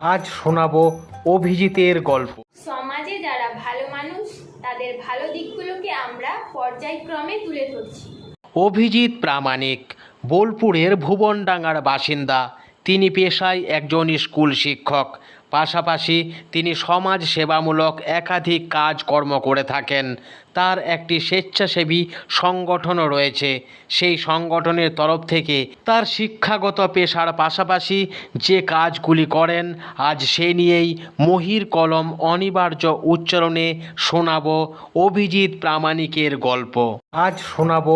আজ শোনাবো অভিজিতের গল্প। সমাজে যারা ভালো মানুষ তাদের ভালো দিকগুলোকে আমরা পর্যায়ক্রমে তুলে ধরছি। অভিজিৎ প্রামাণিক বোলপুরের ভুবনডাঙ্গার বাসিন্দা। তিনি পেশায় একজন স্কুল শিক্ষক। পাশাপাশি তিনি সমাজ সেবামূলক একাধিক কাজকর্ম করে থাকেন। তার একটি স্বেচ্ছাসেবী সংগঠনও রয়েছে। সেই সংগঠনের তরফ থেকে তার শিক্ষাগত পেশার পাশাপাশি যে কাজগুলি করেন, আজ সে নিয়েই মহির কলম অনিবার্য উচ্চারণে শোনাবো অভিজিৎ প্রামাণিকের গল্প। আজ শোনাব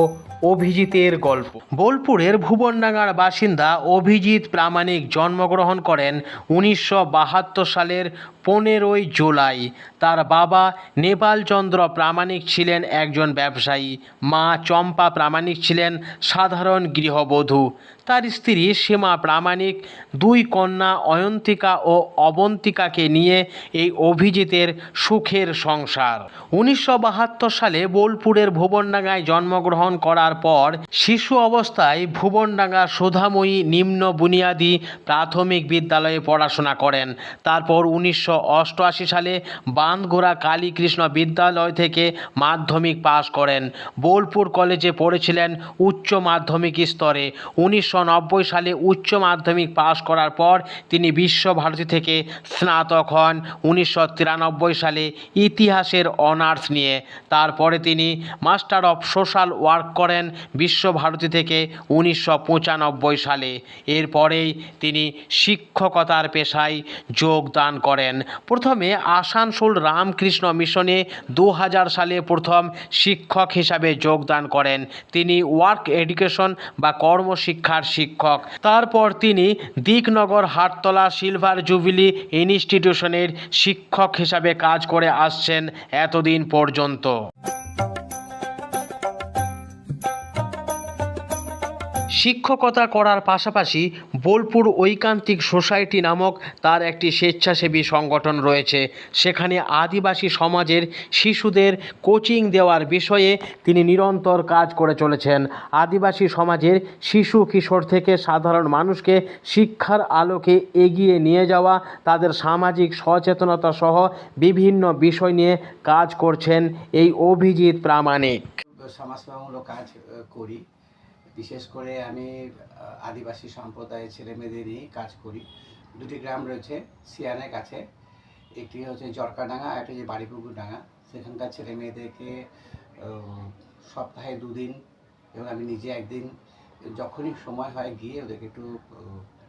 অভিজিতের গল্প। বোলপুরের ভুবনডাঙ্গার বাসিন্দা অভিজিৎ প্রামাণিক জন্মগ্রহণ করেন উনিশশো বাহাত্তর সালের পনেরোই জুলাই। তার বাবা নেপালচন্দ্র প্রামাণিক ছিলেন একজন ব্যবসায়ী। মা চম্পা প্রামাণিক ছিলেন সাধারণ গৃহবধূ। তার স্ত্রী সীমা প্রামাণিক, দুই কন্যা অয়ন্তিকা ও অবন্তিকাকে নিয়ে এই অভিজিতের সুখের সংসার। উনিশশো বাহাত্তর সালে বোলপুরের ভুবনডাঙ্গায় জন্মগ্রহণ করার পর শিশু অবস্থায় ভুবনডাঙ্গা সুধাময়ী নিম্ন বুনিয়াদী প্রাথমিক বিদ্যালয়ে পড়াশোনা করেন। তারপর উনিশশো অষ্টআশি সালে বাঁধগোড়া কালীকৃষ্ণ বিদ্যালয় থেকে মাধ্যমিক পাশ করেন। বোলপুর কলেজে পড়েছিলেন উচ্চ মাধ্যমিক স্তরে। উনিশশো নব্বই সালে উচ্চ মাধ্যমিক পাশ করার পর তিনি বিশ্বভারতী থেকে স্নাতক হন। উনিশশো তিরানব্বই সালে ইতিহাসের অনার্স নিয়ে। তারপরে তিনি মাস্টার অফ সোশ্যাল ওয়ার্ক করেন বিশ্বভারতী থেকে উনিশশো পঁচানব্বই সালে। এরপরেই তিনি শিক্ষকতার পেশায় যোগদান করেন। প্রথমে আসানসোল রামকৃষ্ণ মিশনে দু হাজার সালে প্রথম শিক্ষক হিসাবে যোগদান করেন। তিনি ওয়ার্ক এডুকেশন বা কর্মশিক্ষার শিক্ষক। তারপর তিনি দিকনগর হাটতলা সিলভার জুবিলি ইনস্টিটিউশনের শিক্ষক হিসাবে কাজ করে আসছেন এতদিন পর্যন্ত। শিক্ষকতা করার পাশাপাশি বোলপুর ঐকান্তিক সোসাইটি নামক তার একটি স্বেচ্ছাসেবী সংগঠন রয়েছে। সেখানে আদিবাসী সমাজের শিশুদের কোচিং দেওয়ার বিষয়ে তিনি নিরন্তর কাজ করে চলেছেন। আদিবাসী সমাজের শিশু কিশোর থেকে সাধারণ মানুষকে শিক্ষার আলোকে এগিয়ে নিয়ে যাওয়া, তাদের সামাজিক সচেতনতা সহ বিভিন্ন বিষয় নিয়ে কাজ করছেন এই অভিজিৎ প্রামাণিক। সমাজসেবামূলক কাজ করি। বিশেষ করে আমি আদিবাসী সম্প্রদায়ের ছেলে মেয়েদের নিয়েই কাজ করি। দুটি গ্রাম রয়েছে, সিয়ানের কাছে। একটি হচ্ছে জরকাডাঙ্গা একটি যে বাড়িপুকুর ডাঙ্গা। সেখানকার ছেলে মেয়েদেরকে সপ্তাহে দুদিন এবং আমি নিজে একদিন যখনই সময় হয় গিয়ে ওদেরকে একটু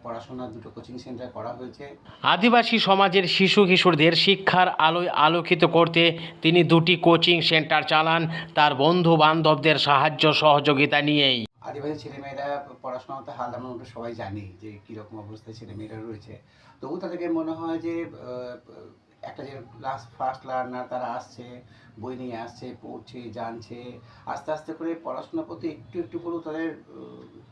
পড়াশোনার দুটো কোচিং সেন্টার করা হয়েছে। আদিবাসী সমাজের শিশু কিশোরদের শিক্ষার আলোয় আলোকিত করতে তিনি দুটি কোচিং সেন্টার চালান তার বন্ধু বান্ধবদের সাহায্য সহযোগিতা নিয়েই। আদিবাসী ছেলেমেয়েরা পড়াশোনাতে হাল আমরা সবাই জানি যে কীরকম অবস্থায় ছেলেমেয়েরা রয়েছে। তবু তাদেরকে মনে হয় যে একটা যে লাস্ট ফার্স্ট লার্নার তারা আসছে, বই নিয়ে আসছে, পড়ছে, জানছে, আস্তে আস্তে করে পড়াশোনার প্রতি একটু একটু করেও তাদের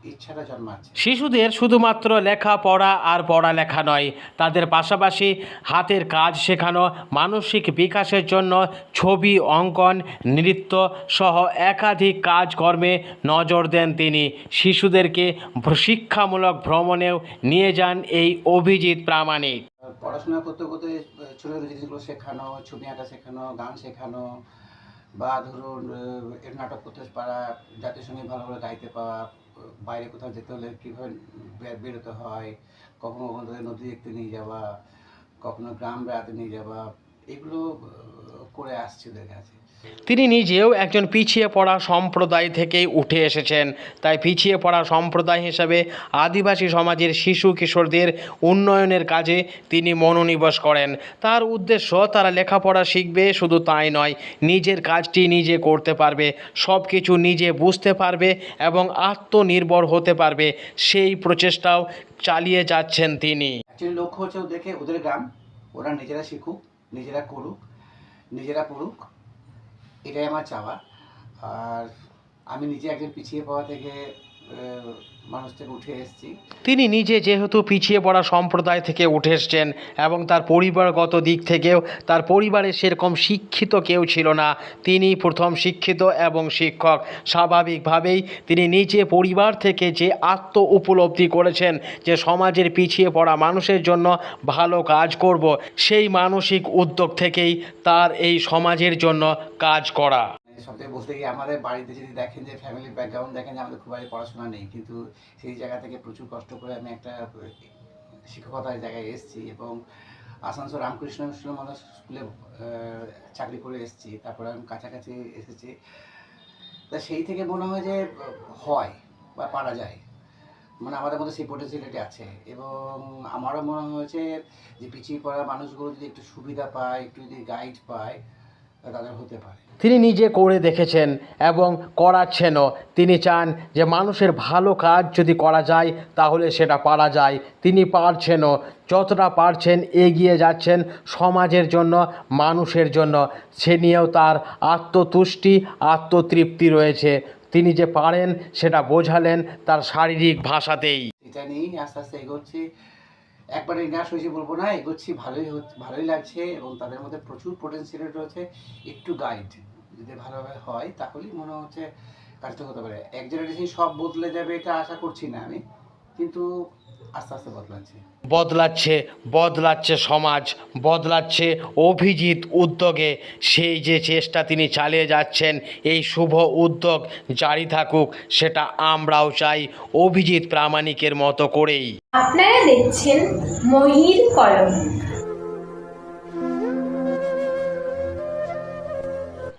ইচ্ছাটা জন্মাচ্ছে। শিশুদের শুধুমাত্র লেখাপড়া আর পড়ালেখা নয় তাদের পাশাপাশি হাতের কাজ শেখানো মানসিক বিকাশের জন্য ছবি অঙ্কন নৃত্য সহ একাধিক কাজকর্মে নজর দেন তিনি। শিশুদেরকে শিক্ষামূলক ভ্রমণেও নিয়ে যান এই অভিজিৎ প্রামাণিক। পড়াশোনা করতে করতে ছোটো ছোটো জিনিসগুলো শেখানো ছবি আঁকা শেখানো গান শেখানো বা ধরুন নাটক করতে পারা জাতীয় সংগীত ভালো করে গাইতে পাওয়া বাইরে কোথাও যেতে হলে কীভাবে বেরোতে হয়? কখনো কখনো তাদের নদী দেখতে নিয়ে যাওয়া? কখনো গ্রাম বেড়াতে নিয়ে যাওয়া? এগুলো করে আসছে ওদের কাছে। তিনি নিজেও একজন পিছিয়ে পড়া সম্প্রদায় থেকেই উঠে এসেছেন। তাই পিছিয়ে পড়া সম্প্রদায় হিসাবে আদিবাসী সমাজের শিশু কিশোরদের উন্নয়নের কাজে তিনি মনোনিবেশ করেন। তার উদ্দেশ্য তারা লেখাপড়া শিখবে শুধু তাই নয় নিজের কাজটি নিজে করতে পারবে সব কিছু নিজে বুঝতে পারবে এবং আত্মনির্ভর হতে পারবে। সেই প্রচেষ্টাও চালিয়ে যাচ্ছেন তিনি। লক্ষ্য হচ্ছে ওদেরকে ওদের গ্রাম ওরা নিজেরা শিখুক। নিজেরা করুক নিজেরা পড়ুক এটাই আমার চাওয়া। আর আমি নিজে একজন পিছিয়ে পাওয়া থেকে তিনি নিজে যেহেতু পিছিয়ে পড়া সম্প্রদায় থেকে উঠে এসছেন এবং তার পরিবারগত দিক থেকেও তার পরিবারে সেরকম শিক্ষিত কেউ ছিল না। তিনি প্রথম শিক্ষিত এবং শিক্ষক। স্বাভাবিকভাবেই তিনি নিজে পরিবার থেকে যে আত্ম উপলব্ধি করেছেন, যে সমাজের পিছিয়ে পড়া মানুষের জন্য ভালো কাজ করব, সেই মানসিক উদ্যোগ থেকেই তার এই সমাজের জন্য কাজ করা। সব থেকে বলতে গিয়ে আমাদের বাড়িতে যদি দেখেন যে ফ্যামিলি ব্যাকগ্রাউন্ড দেখেন যে আমাদের খুব একটা পড়াশোনা নেই, কিন্তু সেই জায়গা থেকে প্রচুর কষ্ট করে আমি একটা শিক্ষকতার জায়গায় এসেছি এবং আসানসোল রামকৃষ্ণ মিশন মানুষ স্কুলে চাকরি করে এসেছি। তারপরে আমি কাছাকাছি এসেছি। তা সেই থেকে মনে হয় যে, হয় বা পারা যায়। মানে আমাদের মধ্যে সেই পোটেন্সিয়ালিটি আছে এবং আমারও মনে হয়েছে যে পিছিয়ে পড়া মানুষগুলো যদি একটু সুবিধা পায়, একটু যদি গাইড পায় তাদের হতে পারে। তিনি নিজে করে দেখেছেন এবং করাচ্ছেনও। তিনি চান যে মানুষের ভালো কাজ যদি করা যায় তাহলে সেটা পারা যায়। তিনি পারছেনও। যতটা পারছেন এগিয়ে যাচ্ছেন সমাজের জন্য মানুষের জন্য। সে নিয়েও তার আত্মতুষ্টি আত্মতৃপ্তি রয়েছে। তিনি যে পারেন সেটা বোঝালেন তার শারীরিক ভাষাতেই। এটা নিয়েই আস্তে আস্তে এগোচ্ছি। একবারে নিরাশ হয়েছি বলব না, এগোচ্ছি, ভালোই ভালোই লাগছে এবং তাদের মধ্যে প্রচুর পোটেন্সিয়াল রয়েছে। একটু গাইড যদি ভালোভাবে হয়, তাহলেই মনে হচ্ছে কাজটা হতে পারে। এক জেনারেশন সব বদলে যাবে এটা আশা করছি না আমি, কিন্তু আস্তে আস্তে বদলাচ্ছে। বদলাচ্ছে বদলাচ্ছে সমাজ, বদলাচ্ছে অভিজিৎ উদ্যোগে। সেই যে চেষ্টা তিনি চালিয়ে যাচ্ছেন, এই শুভ উদ্যোগ জারি থাকুক, সেটা আমরাও চাই অভিজিৎ প্রামাণিকের মতো করেই। আপনারা দেখছেন মহির কলম।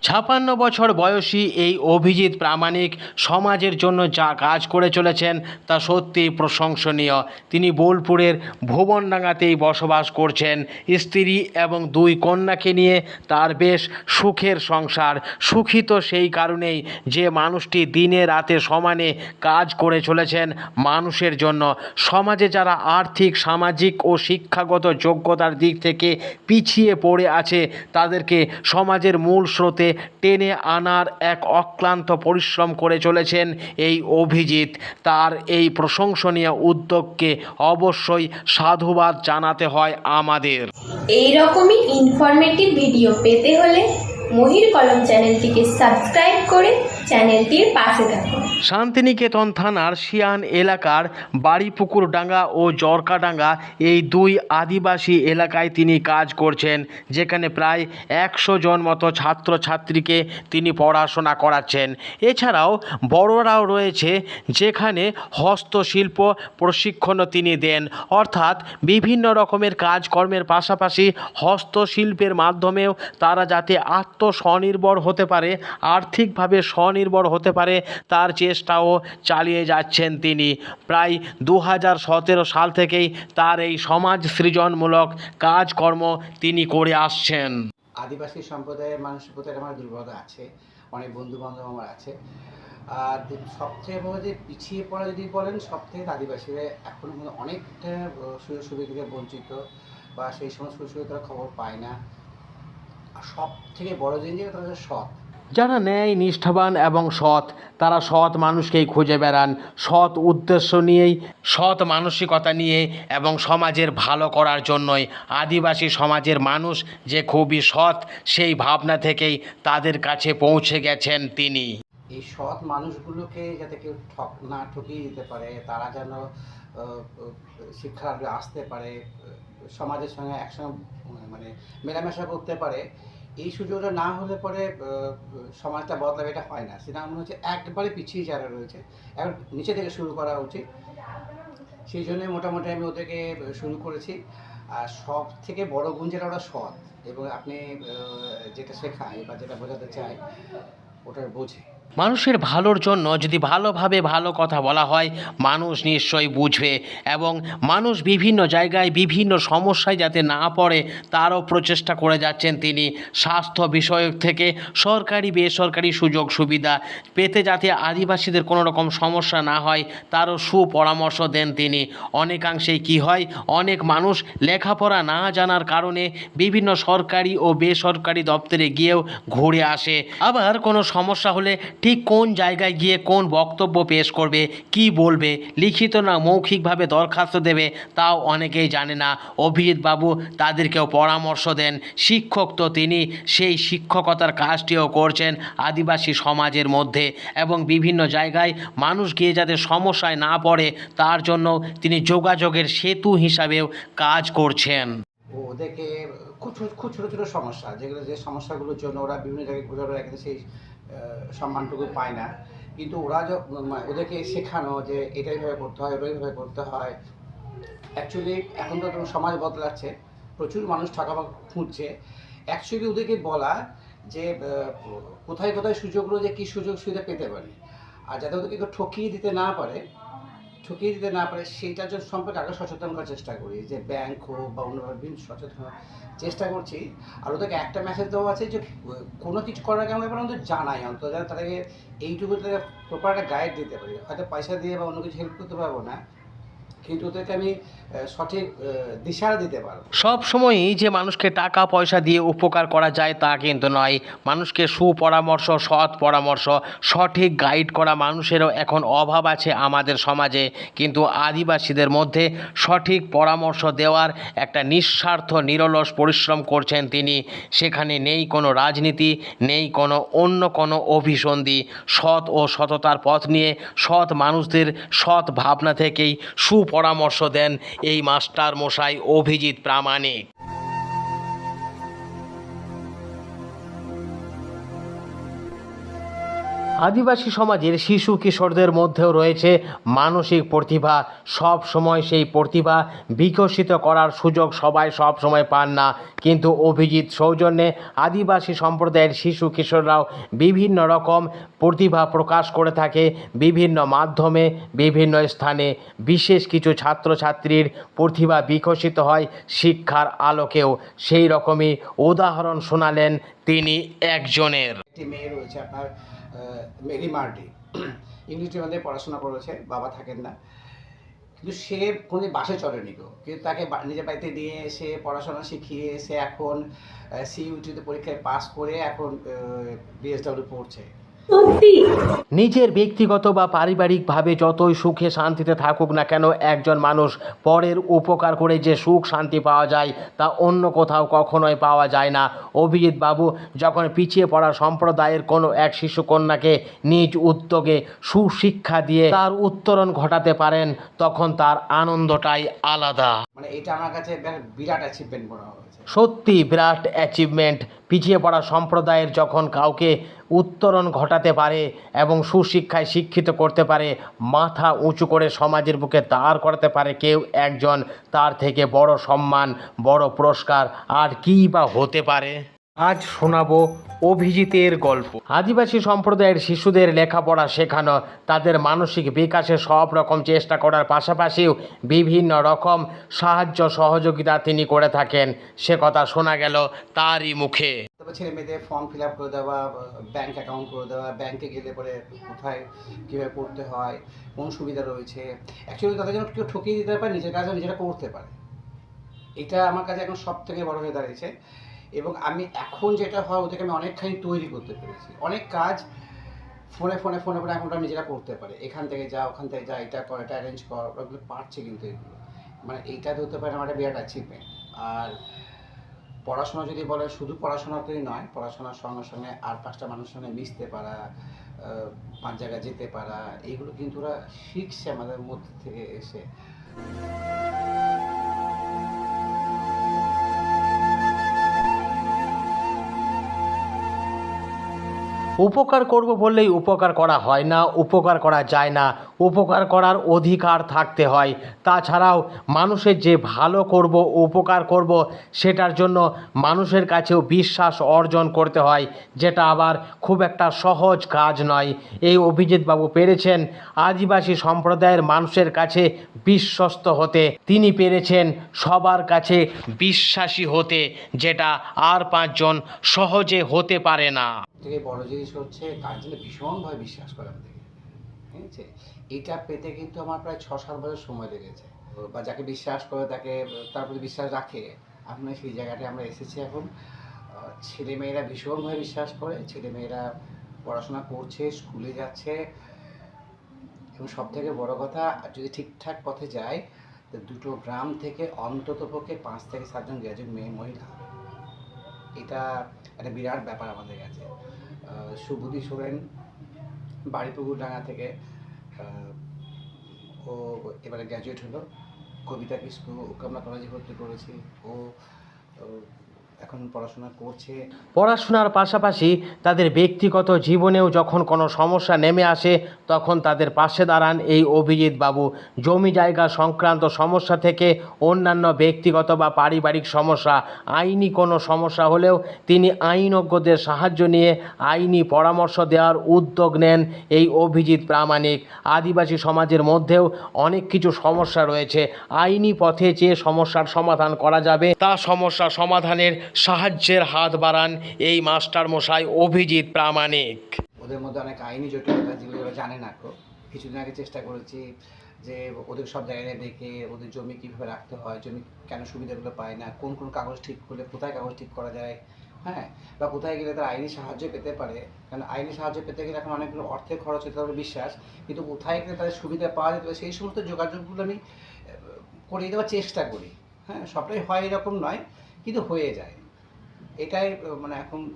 ছাপান্ন বছর বয়সী এই অভিজিৎ প্রামাণিক সমাজের জন্য যা কাজ করে চলেছেন তা সত্যিই প্রশংসনীয়। তিনি বোলপুরের ভুবনডাঙ্গাতেই বসবাস করছেন। স্ত্রী এবং দুই কন্যাকে নিয়ে তার বেশ সুখের সংসার। সুখী তো সেই কারণেই যে মানুষটি দিনে রাতে সমানে কাজ করে চলেছেন মানুষের জন্য। সমাজে যারা আর্থিক, সামাজিক ও শিক্ষাগত যোগ্যতার দিক থেকে পিছিয়ে পড়ে আছে, তাদেরকে সমাজের মূল স্রোতে টেনে আনার এক অক্লান্ত পরিশ্রম করে চলেছেন এই অভিজিৎ। তার এই প্রশংসনীয় উদ্যোগকে অবশ্যই সাধুবাদ জানাতে হয় আমাদের। এই রকমই ইনফরমেটিভ ভিডিও পেতে হলে মহির কলম চ্যানেলটিকে সাবস্ক্রাইব করে চ্যানেলটির পাশে থাকুন। শান্তিনিকেতন থানার শিয়ান এলাকার বাড়িপুকুরডাঙ্গা ও জরকাডাঙ্গা এই দুই আদিবাসী এলাকায় তিনি কাজ করছেন, যেখানে প্রায় একশো জন মতো ছাত্রছাত্রীকে তিনি পড়াশোনা করাচ্ছেন। এছাড়াও বড়রাও রয়েছে, যেখানে হস্তশিল্প প্রশিক্ষণও তিনি দেন। অর্থাৎ বিভিন্ন রকমের কাজকর্মের পাশাপাশি হস্তশিল্পের মাধ্যমেও তারা যাতে আত্মস্বনির্ভর হতে পারে, আর্থিকভাবে স্বনির্ভর হতে পারে, তার চেষ্টাও চালিয়ে যাচ্ছেন তিনি। প্রায় দু হাজার সতেরো সাল থেকেই তার এই সমাজ সৃজনমূলক কাজকর্ম তিনি করে আসছেন। আদিবাসী সম্প্রদায়ের মানুষের প্রতি আমার দুর্বলতা আছে, অনেক বন্ধু বান্ধব আমার আছে। আর সবচেয়ে সবথেকে বড় যে পিছিয়ে পড়া যদি বলেন সব থেকে আদিবাসীরা এখনও অনেকটা সুযোগ সুবিধা থেকে বঞ্চিত বা সেই সমস্ত সুযোগ সুবিধার খবর পায় না। সব থেকে বড় জিনিস যেটা সৎ। যারা ন্যায় নিষ্ঠাবান এবং সৎ তারা সৎ মানুষকেই খুঁজে বেড়ান সৎ উদ্দেশ্য নিয়েই সৎ মানসিকতা নিয়ে এবং সমাজের ভালো করার জন্যই। আদিবাসী সমাজের মানুষ যে খুবই সৎ সেই ভাবনা থেকেই তাদের কাছে পৌঁছে গেছেন তিনি। এই সৎ মানুষগুলোকে যাতে কেউ ঠক না ঠকিয়ে দিতে পারে তারা যেন শিক্ষার আসতে পারে সমাজের সঙ্গে একসঙ্গে মানে মেলামেশা করতে পারে। এই সুযোগটা না হলে পরে সমাজটা বদলাবে, এটা হয় না। সেটা মনে হচ্ছে একবারে পিছিয়ে যারা রয়েছে, এখন নিচে থেকে শুরু করা উচিত। সেই জন্যই মোটামুটি আমি ওদেরকে শুরু করেছি। আর সব থেকে বড় গুণ যেটা, ওরা সৎ। এবং আপনি যেটা শেখায় বা যেটা বোঝাতে চায়, ওটা বোঝে। মানুষের ভালোর জন্য যদি ভালোভাবে ভালো কথা বলা হয়, মানুষ নিশ্চয়ই বুঝবে এবং মানুষ বিভিন্ন জায়গায় বিভিন্ন সমস্যায় যাতে না পড়ে, তারও প্রচেষ্টা করে যাচ্ছেন তিনি। স্বাস্থ্য বিষয়ক থেকে সরকারি, বেসরকারি সুযোগ সুবিধা পেতে যাতে আদিবাসীদের কোনো রকম সমস্যা না হয়, তারও সুপরামর্শ দেন তিনি। অনেকাংশেই কি হয়, অনেক মানুষ লেখাপড়া না জানার কারণে বিভিন্ন সরকারি ও বেসরকারি দপ্তরে গিয়েও ঘুরে আসে। আবার কোনো সমস্যা হলে ঠিক কোন জায়গায় গিয়ে কোন বক্তব্য পেশ করবে, কি বলবে, লিখিত না মৌখিকভাবে দরখাস্ত দেবে, তাও অনেকেই জানে না। অভিজিৎ বাবু তাদেরকেও পরামর্শ দেন। শিক্ষক তো তিনি, সেই শিক্ষকতার কাজটিও করছেন আদিবাসী সমাজের মধ্যে এবং বিভিন্ন জায়গায় মানুষ গিয়ে যাতে সমস্যায় না পড়ে, তার জন্য তিনি যোগাযোগের সেতু হিসাবেও কাজ করছেন। ওদেরকে খুব ছোট ছোটো সমস্যা, যেগুলো যে সমস্যাগুলোর জন্য ওরা বিভিন্ন জায়গায় ঘুরে সেই সম্মানটুকু পায় না। কিন্তু ওরা ওদেরকে শেখানো যে এটা এইভাবে করতে হয়, ওটা এইভাবে করতে হয়। অ্যাকচুয়ালি এখন তো সমাজ বদলাচ্ছে। প্রচুর মানুষ টাকা খুঁজছে। অ্যাকচুয়ালি ওদেরকে বলা যে কোথায় কোথায় সুযোগগুলো যে কী সুযোগ সুবিধা পেতে পারে। আর যাতে ওদেরকে কেউ ঠকিয়ে দিতে না পারে ঠকিয়ে দিতে না পারে, সেইটার জন্য সম্পর্কে আগে সচেতন করার চেষ্টা করি। যে ব্যাংক হোক বা অন্যভাবে বিভিন্ন সচেতন চেষ্টা করছি। আর ওদেরকে একটা মেসেজ দেওয়া আছে যে, কোনো কিছু করার আগে আমরা আমাদের জানাই। অন্তত যেন তাদেরকে এইটুকু তাদের প্রপার একটা গাইড দিতে পারি। হয়তো পয়সা দিয়ে বা অন্য কিছু হেল্প করতে পারব না। সব সময়ই যে মানুষকে টাকা, পয়সা দিয়ে উপকার করা যায় তা কিন্তু নয়। মানুষকে সুপরামর্শ, সৎ পরামর্শ, সঠিক গাইড করা মানুষেরও এখন অভাব আছে আমাদের সমাজে। কিন্তু আদিবাসীদের মধ্যে সঠিক পরামর্শ দেওয়ার একটা নিঃস্বার্থ, নিরলস পরিশ্রম করছেন তিনি। সেখানে নেই কোনো রাজনীতি, নেই কোনো অন্য কোনো অভিসন্ধি। সৎ ও সততার পথ নিয়ে সৎ মানুষদের সৎ ভাবনা থেকেই সুপরামর্শ দেন এই মাস্টার মশাই অভিজিৎ প্রামাণিক। আদিবাসী সমাজের শিশু কিশোরদের মধ্যেও রয়েছে মানসিক প্রতিভা। সব সময় সেই প্রতিভা বিকশিত করার সুযোগ সবাই সব সময় পান না। কিন্তু অভিজিৎ সৌজন্যে আদিবাসী সম্প্রদায়ের শিশু কিশোররাও বিভিন্ন রকম প্রতিভা প্রকাশ করে থাকে, বিভিন্ন মাধ্যমে, বিভিন্ন স্থানে। বিশেষ কিছু ছাত্রছাত্রীর প্রতিভা বিকশিত হয় শিক্ষার আলোকেও। সেই রকমই উদাহরণ শোনালেন তিনি একজনের। একটি মেয়ে রয়েছে আপনার মেরি মার্ডি ইংলিশ মধ্যে পড়াশোনা করেছে, বাবা থাকেন না। কিন্তু সে কোনো বাসে চড়েনি গো। কিন্তু তাকে নিজের বাড়িতে নিয়ে এসে পড়াশোনা শিখিয়ে সে এখন সিইউটিতে পরীক্ষায় পাস করে এখন বিএসডব্লিউ পড়ছে। নিজের ব্যক্তিগত বা পারিবারিকভাবে যতই সুখে শান্তিতে থাকুক না কেন, একজন মানুষ পরের উপকার করে যে সুখ শান্তি পাওয়া যায়, তা অন্য কোথাও কখনোই পাওয়া যায় না। অভিজিৎ বাবু যখন পিছিয়ে পড়া সম্প্রদায়ের কোনো এক শিশু কন্যাকে নিজ উদ্যোগে সুশিক্ষা দিয়ে তার উত্তরণ ঘটাতে পারেন, তখন তার আনন্দটাই আলাদা। মানে বিরাট অ্যাচিভমেন্ট মনে সত্যি বিরাট অ্যাচিভমেন্ট পিছিয়ে পড়া সম্প্রদায়ের যখন কাউকে উত্তরণ ঘটাতে পারে এবং সুশিক্ষায় শিক্ষিত করতে পারে, মাথা উঁচু করে সমাজের বুকে দাঁড় করাতে পারে কেউ একজন, তার থেকে বড় সম্মান, বড় পুরস্কার আর কী বা হতে পারে? আজ শোনাবো অভিজিতের গল্প। আদিবাসী সম্প্রদায়ের শিশুদের লেখাপড়া শেখানো, তাদের মানসিক বিকাশে সব রকম চেষ্টা করার পাশাপাশিও বিভিন্ন রকম সাহায্য সহযোগিতা তিনি করে থাকেন। সে কথা শোনা গেল তারই মুখে। ছেলে মেয়েদের ফর্ম ফিল আপ করে দেওয়া ব্যাংক অ্যাকাউন্ট করে দেওয়া ব্যাংকে গেলে পরে কোথায় কীভাবে করতে হয়, কোন সুবিধা রয়েছে। অ্যাকচুয়ালি তাদের যেন কেউ ঠকিয়ে দিতে পারে, নিজের কাজও নিজেরা করতে পারে। এটা আমার কাছে এখন সব থেকে বড় হয়ে দাঁড়িয়েছে। এবং আমি এখন যেটা হয়, ওদেরকে আমি অনেকখানি তৈরি করতে পেরেছি। অনেক কাজ ফোনে ফোনে ফোনে ফোনে এখন ওরা নিজেরা করতে পারে। এখান থেকে যা, ওখান থেকে যা, এটা কর, এটা অ্যারেঞ্জ কর, ওগুলো পারছে কিন্তু এগুলো। মানে এইটা হতে পারে আমার একটা বিরাট অ্যাচিভমেন্ট আর পড়াশোনা যদি বলে, শুধু পড়াশোনাতেই নয়, পড়াশোনার সঙ্গে সঙ্গে আর পাঁচটা মানুষের সঙ্গে মিশতে পারা পাঁচ জায়গায় যেতে পারা এইগুলো কিন্তু ওরা শিখছে আমাদের মধ্যে থেকে এসে। উপকার করব বললেই উপকার করা হয় না, উপকার করা যায় না, উপকার করার অধিকার থাকতে হয়। তাছাড়াও মানুষের যে ভালো করব, উপকার করব, সেটার জন্য মানুষের কাছেও বিশ্বাস অর্জন করতে হয়, যেটা আবার খুব একটা সহজ কাজ নয়। এই অভিজিৎবাবু পেরেছেন, আদিবাসী সম্প্রদায়ের মানুষের কাছে বিশ্বস্ত হতে। তিনি পেরেছেন সবার কাছে বিশ্বাসী হতে, যেটা আর পাঁচজন সহজে হতে পারে না। থেকে বড় জিনিস হচ্ছে গার্জেনে ভীষণভাবে বিশ্বাস করে আমাদেরকে। ঠিক আছে? এটা পেতে কিন্তু আমার প্রায় ছ সাত বছর সময় লেগেছে। বা যাকে বিশ্বাস করে তাকে, তার প্রতি বিশ্বাস রাখে। আমরা সেই জায়গাটায় আমরা এসেছি এখন। ছেলে মেয়েরা ভীষণভাবে বিশ্বাস করে। ছেলে মেয়েরা পড়াশোনা করছে, স্কুলে যাচ্ছে। এবং সব থেকে বড় কথা, যদি ঠিকঠাক পথে যায়, তো দুটো গ্রাম থেকে অন্তত পক্ষে পাঁচ থেকে সাতজন গ্র্যাজুয়েট মেয়ে মহিলা এটা একটা বিরাট ব্যাপার আমাদের কাছে। সুবুদি সোরেন বাড়িপুকুর ডাঙ্গা থেকে ও এবারে গ্র্যাজুয়েট হলো। কবিতা কিস্কু ওকে আমরা কলেজে ভর্তি করেছি। ও এখন পড়াশোনা করছে? পড়াশোনার পাশাপাশি তাদের ব্যক্তিগত জীবনেও যখন কোনো সমস্যা নেমে আসে, তখন তাদের পাশে দাঁড়ান এই অভিজিৎ বাবু। জমি জায়গা সংক্রান্ত সমস্যা থেকে অন্যান্য ব্যক্তিগত বা পারিবারিক সমস্যা, আইনি কোনো সমস্যা হলেও তিনি আইনজ্ঞদের সাহায্য নিয়ে আইনি পরামর্শ দেওয়ার উদ্যোগ নেন এই অভিজিৎ প্রামাণিক। আদিবাসী সমাজের মধ্যেও অনেক কিছু সমস্যা রয়েছে। আইনি পথে যে সমস্যার সমাধান করা যাবে, তা সমস্যা সমাধানের সাহায্যের হাত বাড়ান এই মাস্টার মশাই অভিজিৎ প্রামাণিক। ওদের মধ্যে অনেক আইনি জটিলতা যেগুলো ওরা জানে না কিছুদিন আগে চেষ্টা করেছি যে ওদের সব জায়গায় দেখে ওদের জমি কীভাবে রাখতে হয়, জমি কেন সুবিধাগুলো পায় না, কোন কোন কাগজ ঠিক করলে কোথায় কাগজ ঠিক করা যায় হ্যাঁ? বা কোথায় গেলে তারা আইনি সাহায্য পেতে পারে? কারণ আইনি সাহায্য পেতে গেলে এখন অনেকগুলো অর্থের খরচ হতে হবে বিশ্বাস, কিন্তু কোথায় গেলে তাদের সুবিধা পাওয়া যেতে পারে সেই সমস্ত যোগাযোগগুলো আমি করিয়ে দেওয়ার চেষ্টা করি হ্যাঁ? সবটাই হয় এরকম নয়, কিন্তু হয়ে যায়। এটাই মানে এখন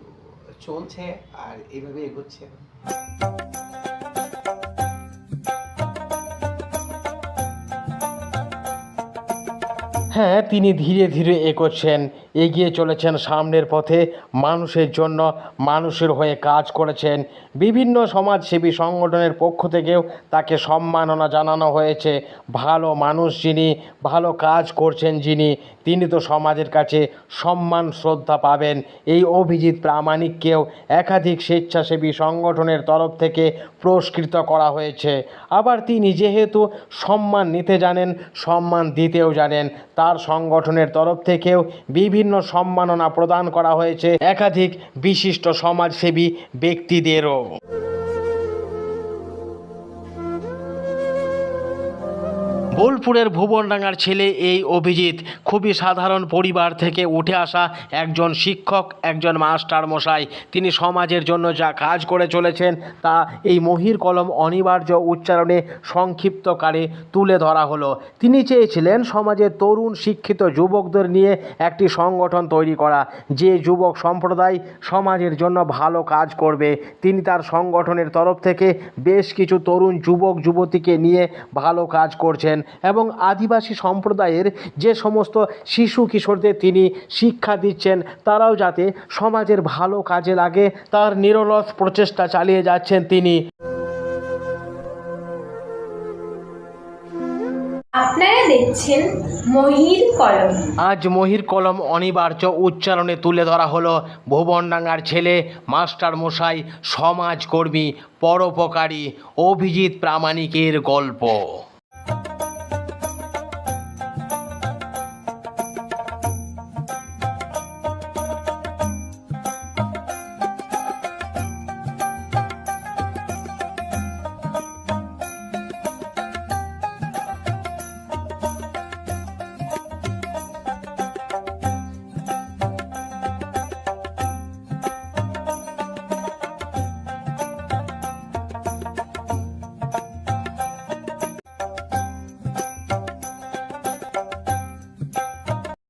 চলছে আর এইভাবে এগোচ্ছে। হ্যাঁ তিনি ধীরে ধীরে এগোচ্ছেন। এগিয়ে চলেছেন সামনের পথে, মানুষের জন্য মানুষের হয়ে কাজ করেছেন। বিভিন্ন সমাজসেবী সংগঠনের পক্ষ থেকেও তাকে সম্মাননা জানানো হয়েছে। ভালো মানুষ যিনি, ভালো কাজ করছেন যিনি, তিনি তো সমাজের কাছে সম্মান, শ্রদ্ধা পাবেন। এই অভিজিৎ প্রামাণিককেও একাধিক স্বেচ্ছাসেবী সংগঠনের তরফ থেকে পুরস্কৃত করা হয়েছে। আবার তিনি যেহেতু সম্মান নিতে জানেন, সম্মান দিতেও জানেন, তার সংগঠনের তরফ থেকেও বিভিন্ন সম্মাননা প্রদান করা হয়েছে একাধিক বিশিষ্ট সমাজসেবী ব্যক্তিদেরও। বোলপুরের ভুবনডাঙ্গার ছেলে এই অভিজিৎ, খুবই সাধারণ পরিবার থেকে উঠে আসা একজন শিক্ষক, একজন মাস্টার মশাই তিনি সমাজের জন্য যা কাজ করে চলেছেন, তা এই মহির কলম অনিবার্য উচ্চারণে সংক্ষিপ্তকারে তুলে ধরা হলো। তিনি চেয়েছিলেন সমাজের তরুণ শিক্ষিত যুবকদের নিয়ে একটি সংগঠন তৈরি করা, যে যুবক সম্প্রদায় সমাজের জন্য ভালো কাজ করবে। তিনি তার সংগঠনের তরফ থেকে বেশ কিছু তরুণ যুবক যুবতীকে নিয়ে ভালো কাজ করছেন। এবং আদিবাসী সম্প্রদায়ের যে সমস্ত শিশু কিশোরদের তিনি শিক্ষা দিচ্ছেন তারাও যাতে সমাজের ভালো কাজে লাগে তার নিরলস প্রচেষ্টা চালিয়ে যাচ্ছেন তিনি। আপনারা দেখছেন মহির কলম। আজ মহির কলম অনিবার্য উচ্চারণে তুলে ধরা হলো ভুবনডাঙ্গার ছেলে মাস্টার মশাই সমাজকর্মী পরোপকারী অভিজিৎ প্রামাণিকের গল্প।